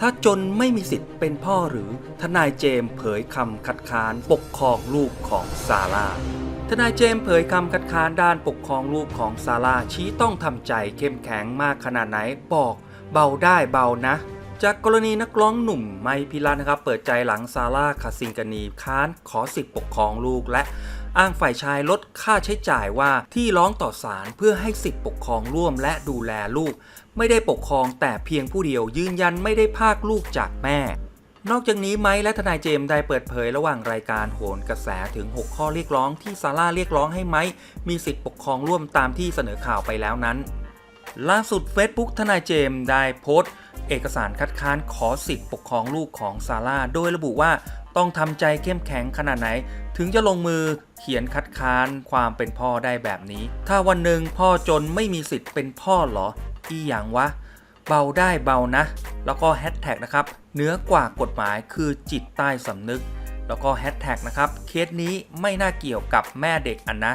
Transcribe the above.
ถ้าจนไม่มีสิทธิ์เป็นพ่อหรือทนายเจมส์เผยคำคัดค้านปกครองลูกของซาร่าทนายเจมส์เผยคำคัดค้านด้านปกครองลูกของซาร่าชี้ต้องทำใจเข้มแข็งมากขนาดไหนบอกเบาได้เบานะ จากกรณีนักร้องหนุ่มไมพิรัตนะครับ เปิดใจหลังซาร่าคาซิงกานีค้านขอสิทธิปกครองลูกและ อ้างฝ่ายชายลดค่าใช้จ่ายว่าที่ร้องต่อศาลเพื่อให้สิทธิปกครองร่วมและดูแลลูก ไม่ได้ปกครองแต่เพียงผู้เดียวยืนยันไม่ได้พากลูกจากแม่ นอกจากนี้ไมค์และทนายเจมส์ได้เปิดเผยระหว่างรายการโหนกระแสถึง 6 ข้อเรียกร้องที่ซาร่าเรียกร้องให้ไมค์มีสิทธิปกครองร่วมตามที่เสนอข่าวไปแล้วนั้น ล่าสุด Facebook ทนายเจมส์ได้โพสต์ เอกสารคัดค้านขอสิทธิปกครองลูกของซาร่าโดยระบุว่าต้องทำใจเข้มแข็งขนาดไหน ถึงจะลงมือเขียนคัดค้านความเป็นพ่อได้แบบนี้ ถ้าวันหนึ่งพ่อจนไม่มีสิทธิ์เป็นพ่อเหรอ อีอย่างวะ เบาได้เบานะ แล้วก็แฮชแท็กนะครับเหนือกว่ากฎหมายคือจิตใต้สำนึก แล้วก็แฮชแท็กนะครับเคสนี้ไม่น่าเกี่ยวกับแม่เด็กอันนะ